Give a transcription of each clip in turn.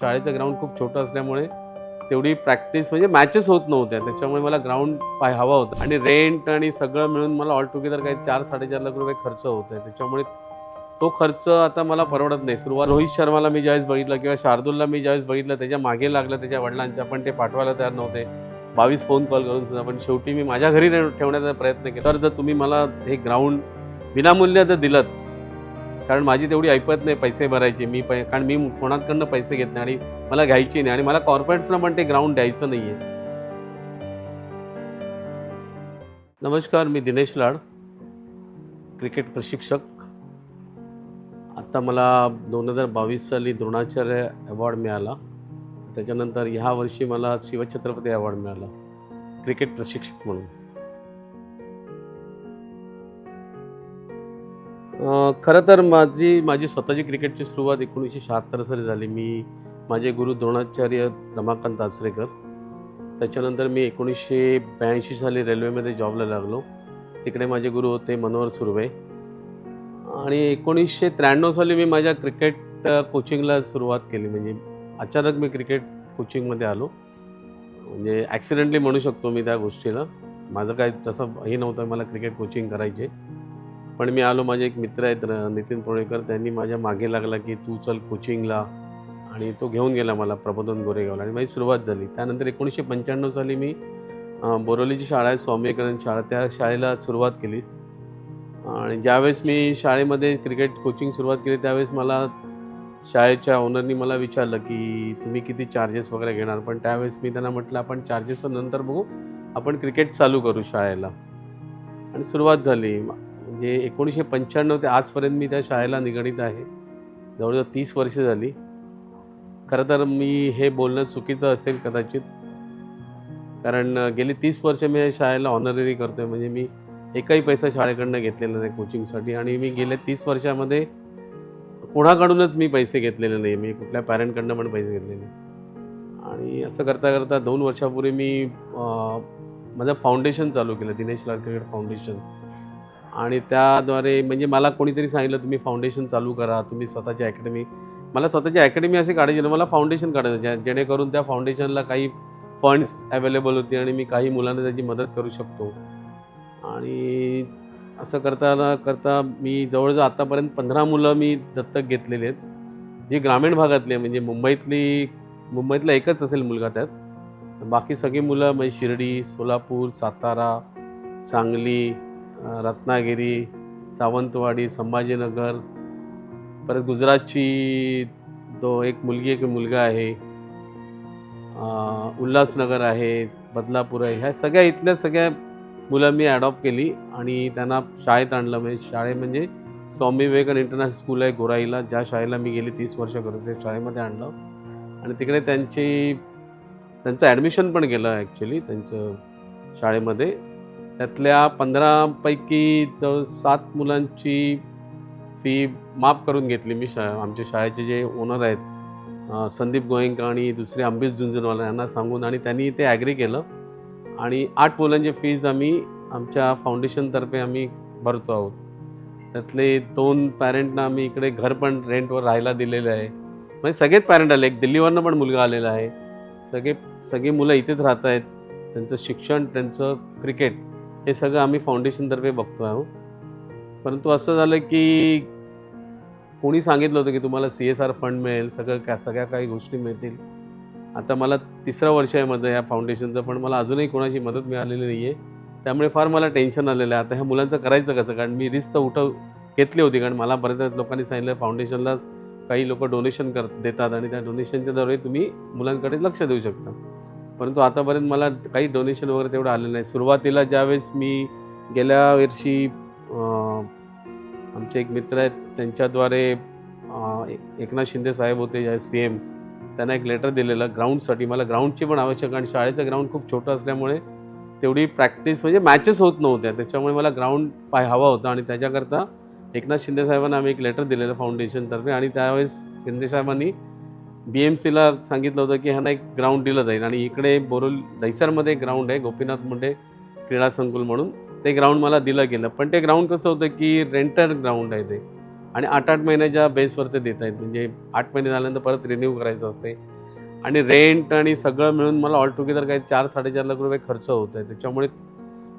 शाळेचं ग्राउंड खूप छोटं असल्यामुळे तेवढी प्रॅक्टिस म्हणजे मॅचेस होत नव्हत्या. त्याच्यामुळे मला ग्राउंड पाय हवा होता. आणि रेंट आणि सगळं मिळून मला ऑल टुगेदर काही चार साडेचार लाख रुपये खर्च होत आहे त्याच्यामुळे तो खर्च आता मला परवडत नाही. सुरुवात रोहित शर्माला मी ज्यावेळेस बघितलं किंवा शार्दूलला मी ज्यावेळेस बघितलं त्याच्यामागे लागलं त्याच्या वडिलांच्या पण ते पाठवायला तयार नव्हते. बावीस फोन कॉल करून सुद्धा पण शेवटी मी माझ्या घरी ठेवण्याचा प्रयत्न केला. तर जर तुम्ही मला हे ग्राउंड विनामूल्य जर दिलं कारण माझी तेवढी ऐपत नाही पैसे भरायचे. मी पै कारण मी कोणाकडनं पैसे घेत नाही आणि मला घ्यायची नाही आणि मला कॉर्पोरेट्सना पण ते ग्राउंड द्यायचं नाही आहे नमस्कार मी दिनेश लाड क्रिकेट प्रशिक्षक. आत्ता मला दोन हजार बावीस साली द्रोणाचार्य अवॉर्ड मिळाला. त्याच्यानंतर ह्या वर्षी मला शिवछत्रपती अवॉर्ड मिळाला. क्रिकेट प्रशिक्षक म्हणून. खरं तर माझी माझी स्वतःची क्रिकेटची सुरुवात एकोणीसशे शहात्तर साली झाली. मी माझे गुरु द्रोणाचार्य रमाकांत आचरेकर. त्याच्यानंतर मी एकोणीसशे ब्याऐंशी साली रेल्वेमध्ये जॉबला लागलो. तिकडे माझे गुरु होते मनोहर सुर्वे. आणि एकोणीसशे त्र्याण्णव साली मी माझ्या क्रिकेट कोचिंगला सुरुवात केली. म्हणजे अचानक मी क्रिकेट कोचिंगमध्ये आलो. म्हणजे ॲक्सिडेंटली म्हणू शकतो मी त्या गोष्टीला. माझं काय तसं हे नव्हतं मला क्रिकेट कोचिंग करायचे. पण मी आलो माझे एक मित्र आहेत नितीन पुणेकर त्यांनी माझ्या मागे लागला की तू चल कोचिंगला आणि तो घेऊन गेला मला प्रबोधन गोरेगावला आणि माझी सुरुवात झाली. त्यानंतर एकोणीसशे पंच्याण्णव साली मी बोरोलीची शाळा आहे स्वामी विवेकानंद शाळा त्या शाळेला सुरुवात केली. आणि ज्यावेळेस मी शाळेमध्ये क्रिकेट कोचिंग सुरुवात केली त्यावेळेस मला शाळेच्या ओनरनी मला विचारलं की तुम्ही किती चार्जेस वगैरे घेणार? पण त्यावेळेस मी त्यांना म्हटलं आपण चार्जेस नंतर बघू आपण क्रिकेट चालू करू शाळेला. आणि सुरुवात झाली. म्हणजे एकोणीसशे पंच्याण्णव ते आजपर्यंत मी त्या शाळेला निगडीत आहे. जवळजवळ तीस वर्षे झाली. खरं तर मी हे बोलणं चुकीचं असेल कदाचित. कारण गेली तीस वर्ष मी या शाळेला ऑनररी करतो आहे म्हणजे मी एकही पैसा शाळेकडनं घेतलेला नाही कोचिंगसाठी आणि मी गेल्या तीस वर्षामध्ये कोणाकडूनच मी पैसे घेतलेले नाही. मी कुठल्या पॅरेंटकडनं पण पैसे घेतले नाही. आणि असं करता करता दोन वर्षापूर्वी मी माझं फाउंडेशन चालू केलं. दिनेश लाड क्रिकेट फाउंडेशन आणि त्याद्वारे म्हणजे मला कोणीतरी सांगितलं तुम्ही फाउंडेशन चालू करा तुम्ही स्वतःची अकॅडमी मला स्वतःची अकॅडमी अशी काढायची ना मला फाउंडेशन काढायचं ज्या जेणेकरून त्या फाउंडेशनला काही फंड्स अवेलेबल होती आणि मी काही मुलांना त्याची मदत करू शकतो. आणि असं करता करता मी जवळजवळ आत्तापर्यंत पंधरा मुलं मी दत्तक घेतलेली आहेत. जी ग्रामीण भागातली म्हणजे मुंबईतली मुंबईतला एकच असेल मुलगा त्यात. बाकी सगळी मुलं म्हणजे शिर्डी सोलापूर सातारा सांगली रत्नागिरी सावंतवाडी संभाजीनगर परत गुजरातची तो एक मुलगी एक मुलगा आहे उल्हासनगर आहे बदलापूर आहे ह्या सगळ्या इथल्या सगळ्या मुलं मी ॲडॉप्ट केली आणि त्यांना शाळेत आणलं. म्हणजे शाळे म्हणजे स्वामी विवेकानंद इंटरनॅशनल स्कूल आहे गोराईला. ज्या शाळेला मी गेली तीस वर्ष करत त्या शाळेमध्ये आणलं. आणि तिकडे त्यांची त्यांचं ॲडमिशन पण केलं ॲक्च्युली त्यांचं शाळेमध्ये. त्यातल्या पंधरापैकी जवळ सात मुलांची फी माफ करून घेतली मी शा आमच्या शाळेचे जे ओनर आहेत संदीप गोयंका आणि दुसरे अंबिश झुंझुनवाला यांना सांगून आणि त्यांनी ते ॲग्री केलं. आणि आठ मुलांचे फीज आम्ही आमच्या फाउंडेशनतर्फे आम्ही भरतो आहोत. त्यातले दोन पॅरेंटना आम्ही इकडे घर पण रेंटवर राहायला दिलेलं आहे. म्हणजे सगळेच पॅरेंट आले एक दिल्लीवरनं पण मुलगा आलेला आहे. सगळे सगळी मुलं इथेच राहत आहेत त्यांचं शिक्षण त्यांचं क्रिकेट हे सगळं आम्ही फाउंडेशनतर्फे बघतो आहोत परंतु असं झालं की कोणी सांगितलं होतं की तुम्हाला सी एस आर फंड मिळेल सगळं का सगळ्या काही गोष्टी मिळतील. आता मला तिसरं वर्ष आहे माझं या फाउंडेशनचं पण मला अजूनही कोणाची मदत मिळालेली नाही आहे त्यामुळे फार मला टेन्शन आलेलं आहे. आता ह्या मुलांचं करायचं कसं? कारण मी रिस्क तर उठव घेतली होती कारण मला बऱ्याच लोकांनी सांगितलं फाउंडेशनला काही लोक डोनेशन कर देतात आणि त्या डोनेशनच्या द्वारे तुम्ही मुलांकडे लक्ष देऊ शकता. परंतु आतापर्यंत मला काही डोनेशन वगैरे तेवढं आलं नाही. सुरुवातीला ज्यावेळेस मी गेल्या वर्षी आमचे एक मित्र आहेत त्यांच्याद्वारे एकनाथ शिंदे साहेब होते सी एम त्यांना एक लेटर दिलेलं ग्राउंडसाठी मला ग्राउंडची पण आवश्यक आणि शाळेचं ग्राउंड खूप छोटं असल्यामुळे तेवढी प्रॅक्टिस म्हणजे मॅचेस होत नव्हत्या. त्याच्यामुळे मला ग्राउंड पाय हवा होता आणि त्याच्याकरता एकनाथ शिंदे साहेबांना आम्ही एक लेटर दिलेलं फाउंडेशनतर्फे आणि त्यावेळेस शिंदे साहेबांनी बी एम सीला सांगितलं होतं की ह्यांना एक ग्राउंड दिलं जाईल आणि इकडे बोरोल जैसरमध्ये एक ग्राउंड आहे गोपीनाथ मुंडे क्रीडा संकुल म्हणून. ते ग्राउंड मला दिलं गेलं. पण ते ग्राउंड कसं होतं की रेंटर ग्राउंड आहे ते. आणि आठ आठ महिन्याच्या बेसवर ते देत आहेत म्हणजे आठ महिने झाल्यानंतर परत रिन्यू करायचं असते. आणि रेंट आणि सगळं मिळून मला ऑल टुगेदर काही चार साडेचार लाख रुपये खर्च होत आहे. त्याच्यामुळे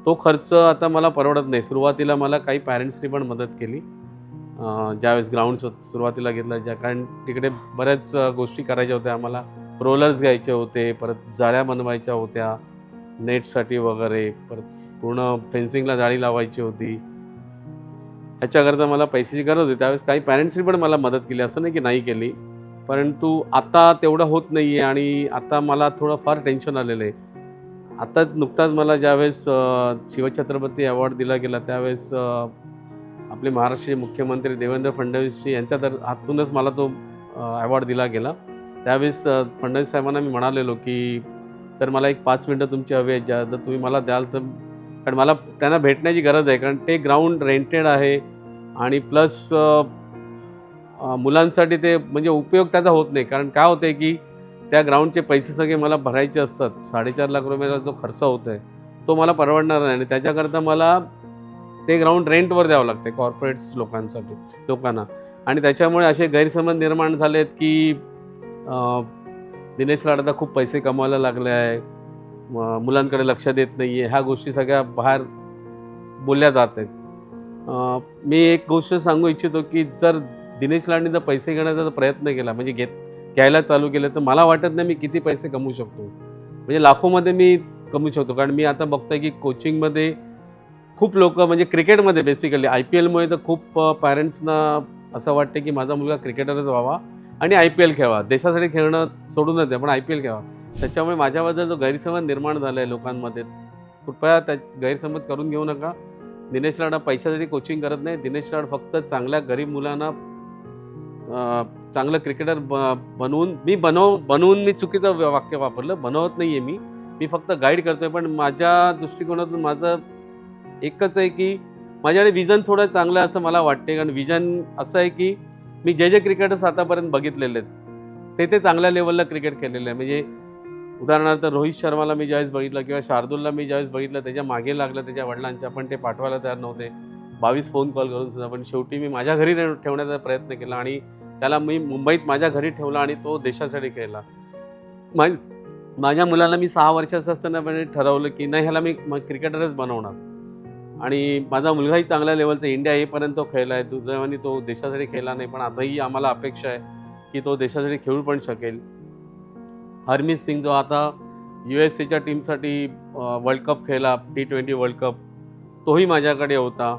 तो खर्च आता मला परवडत नाही. सुरुवातीला मला काही पॅरेंट्सनी पण मदत केली. ज्यावेळेस ग्राउंड सुरुवातीला घेतला ज्या कारण तिकडे बऱ्याच गोष्टी करायच्या होत्या आम्हाला. रोलर्स घ्यायचे होते परत जाळ्या बनवायच्या होत्या नेटसाठी वगैरे परत पूर्ण फेन्सिंगला जाळी लावायची होती. ह्याच्याकरता मला पैशाची गरज होती. त्यावेळेस काही पॅरेंट्सनी पण मला मदत केली असं नाही की नाही केली. परंतु आता तेवढं होत नाही आहे आणि आता मला थोडं फार टेन्शन आलेलं आहे. आता नुकताच मला ज्यावेळेस शिवछत्रपती अवॉर्ड दिला गेला त्यावेळेस आपले महाराष्ट्राचे मुख्यमंत्री देवेंद्र फडणवीसजी यांच्या तर हातूनच मला तो अवॉर्ड दिला गेला. त्यावेळेस फडणवीस साहेबांना मी म्हणालेलो की सर मला एक पाच मिनटं तुमची हवी आहेत. ज्या जर तुम्ही मला द्याल तर कारण मला त्यांना भेटण्याची गरज आहे. कारण ते ग्राउंड रेंटेड आहे आणि प्लस मुलांसाठी ते म्हणजे उपयोग त्याचा होत नाही. कारण काय होतं आहे की त्या ग्राउंडचे पैसे सगळे मला भरायचे असतात. साडेचार लाख रुपयाचा जो खर्च होतो आहे तो मला परवडणार नाही. आणि त्याच्याकरता मला ते ग्राउंड रेंटवर द्यावं लागते कॉर्पोरेट्स लोकांसाठी लोकांना. आणि त्याच्यामुळे असे गैरसमज निर्माण झाले आहेत की दिनेश लाड खूप पैसे कमवायला लागले आहे. मुलांकडे लक्ष देत नाही आहे ह्या गोष्टी सगळ्या बाहेर बोलल्या जात आहेत. मी एक गोष्ट सांगू इच्छितो की जर दिनेश लाडनी जर पैसे घेण्याचा प्रयत्न केला म्हणजे घेत घ्यायला चालू केलं तर मला वाटत नाही मी किती पैसे कमवू शकतो. म्हणजे लाखोमध्ये मी कमवू शकतो. कारण मी आता बघतोय की कोचिंगमध्ये खूप लोक म्हणजे क्रिकेटमध्ये बेसिकली आय पी एलमुळे तर खूप पॅरेंट्सना असं वाटते की माझा मुलगा क्रिकेटरच व्हावा आणि आय पी एल खेळवा. देशासाठी खेळणं सोडूनच द्या पण आय पी एल खेळा त्याच्यामुळे माझ्याबद्दल जो गैरसमज निर्माण झाला आहे लोकांमध्ये कृपया त्या गैरसमज करून घेऊ नका. दिनेश लाड पैशासाठी कोचिंग करत नाही. दिनेश लाड फक्त चांगल्या गरीब मुलांना चांगलं क्रिकेटर ब बनवून मी बनव बनवून मी चुकीचं वाक्य वापरलं. बनवत नाही आहे मी. मी फक्त गाईड करतोय. पण माझ्या दृष्टिकोनातून माझं एकच आहे की माझ्याकडे विजन थोडं चांगलं आहे असं मला वाटते कारण विजन असं आहे की मी जे जे क्रिकेटर्स आतापर्यंत बघितलेले आहेत ते ते चांगल्या लेवलला क्रिकेट केलेलं आहे म्हणजे उदाहरणार्थ रोहित शर्माला मी ज्यावेळेस बघितलं किंवा शार्दूलला मी ज्यावेळेस बघितलं त्याच्यामागे लागलं त्याच्या वडिलांच्या पण ते पाठवायला तयार नव्हते. बावीस फोन कॉल करून सुद्धा पण शेवटी मी माझ्या घरी ठेवण्याचा प्रयत्न केला आणि त्याला मी मुंबईत माझ्या घरी ठेवला आणि तो देशासाठी खेळला. माझ्या मुलाला मी सहा वर्षाचं असताना पण ठरवलं की नाही ह्याला मी क्रिकेटरच बनवणार. आणि माझा मुलगाही चांगल्या लेवलचा इंडिया येईपर्यंत खेळला आहे. दुर्दैवाने तो देशासाठी खेळला नाही पण आताही आम्हाला अपेक्षा आहे की तो देशासाठी खेळू पण शकेल. हरमीत सिंग जो आता यू एस एच्या टीमसाठी वर्ल्ड कप खेळला टी ट्वेंटी वर्ल्ड कप तोही माझ्याकडे होता.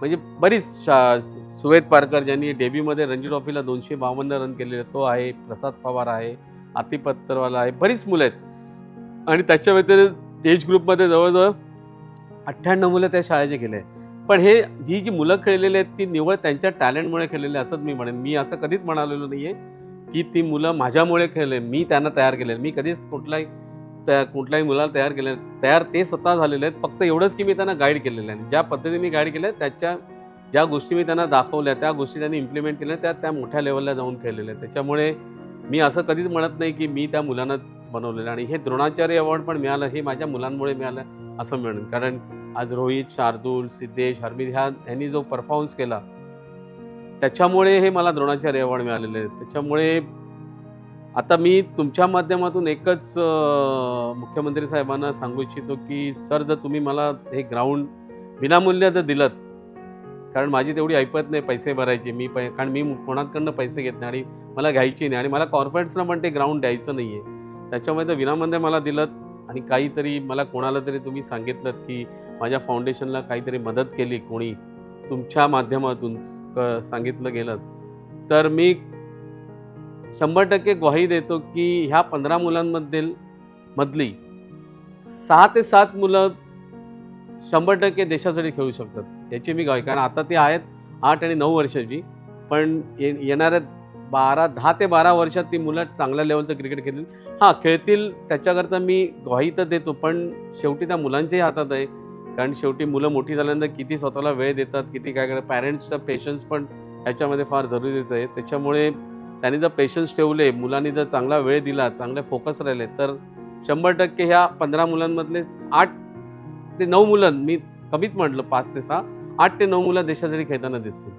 म्हणजे बरीच शा सुवेद पारकर ज्यांनी डेब्यूमध्ये रणजी ट्रॉफीला दोनशे बावन्न रन केलेले तो आहे प्रसाद पवार आहे आतिपत्तरवाला आहे बरीच मुलं आहेत. आणि त्याच्या व्यतिरिक्त एज ग्रुपमध्ये जवळजवळ अठ्ठ्याण्णव मुलं त्या शाळेचे केले. पण हे जी जी मुलं खेळलेली आहेत ती निवड त्यांच्या टॅलेंटमुळे खेळलेली आहे असंच मी म्हणेन. मी असं कधीच म्हणालेलो नाही आहे की ती मुलं माझ्यामुळे खेळले मी त्यांना तयार केले. मी कधीच कुठलाही त्या कुठल्याही मुलाला तयार केले तयार ते स्वतः झालेले आहेत. फक्त एवढंच की मी त्यांना गाईड केलेलं आहे. ज्या पद्धतीने मी गाईड केलं त्याच्या ज्या गोष्टी मी त्यांना दाखवल्या त्या गोष्टी त्यांनी इम्प्लिमेंट केल्या त्या त्या मोठ्या लेवलला जाऊन खेळलेल्या आहेत. त्याच्यामुळे मी असं कधीच म्हणत नाही की मी त्या मुलांनाच बनवलेलं आणि हे द्रोणाचार्य अवॉर्ड पण मिळालं हे माझ्या मुलांमुळे मिळालं असं म्हणेन. कारण आज रोहित शार्दूल सिद्धेश हरमीत ह्या ह्यांनी जो परफॉर्मन्स केला त्याच्यामुळे हे मला द्रोणाचार्य अवॉर्ड मिळालेले आहेत. त्याच्यामुळे आता मी तुमच्या माध्यमातून एकच मुख्यमंत्री साहेबांना सांगू इच्छितो की सर जर तुम्ही मला हे ग्राउंड विनामूल्य जर दिलं कारण माझी तेवढी ऐपत नाही पैसे भरायचे मी पै कारण मी कोणाकडनं पैसे घेत नाही आणि मला घ्यायची नाही आणि मला कॉर्पोरेट्सना पण ते ग्राउंड द्यायचं नाही आहे त्याच्यामुळे तर विनामूल्य मला दिलं आणि काहीतरी मला कोणाला तरी तुम्ही सांगितलं की माझ्या फाउंडेशनला काहीतरी मदत केली कोणी तुमच्या माध्यमातून क सांगितलं गेलं तर मी शंभर टक्के ग्वाही देतो की ह्या पंधरा मुलांमधील मधली सहा ते सात मुलं शंभर टक्के देशासाठी खेळू शकतात याची मी ग्वाही. कारण आता ते आहेत आठ आणि नऊ वर्षाची पण ये येणाऱ्या बारा दहा ते बारा वर्षात ती मुलं चांगल्या लेवलचं क्रिकेट खेळतील. हां खेळतील त्याच्याकरता मी ग्वाही तर देतो पण शेवटी त्या मुलांच्याही हातात आहे. कारण शेवटी मुलं मोठी झाल्यानंतर किती स्वतःला वेळ देतात किती काय करतात. पॅरेंट्सचा पेशन्स पण ह्याच्यामध्ये फार जरुरी आहे. त्याच्यामुळे त्यांनी जर पेशन्स ठेवले मुलांनी जर चांगला वेळ दिला चांगले फोकस राहिले तर शंभर टक्के ह्या पंधरा मुलांमधले आठ ते नऊ मुलं मी कमीच म्हटलं पाच ते सहा आठ ते नऊ मुलं देशासाठी खेळताना दिसतील.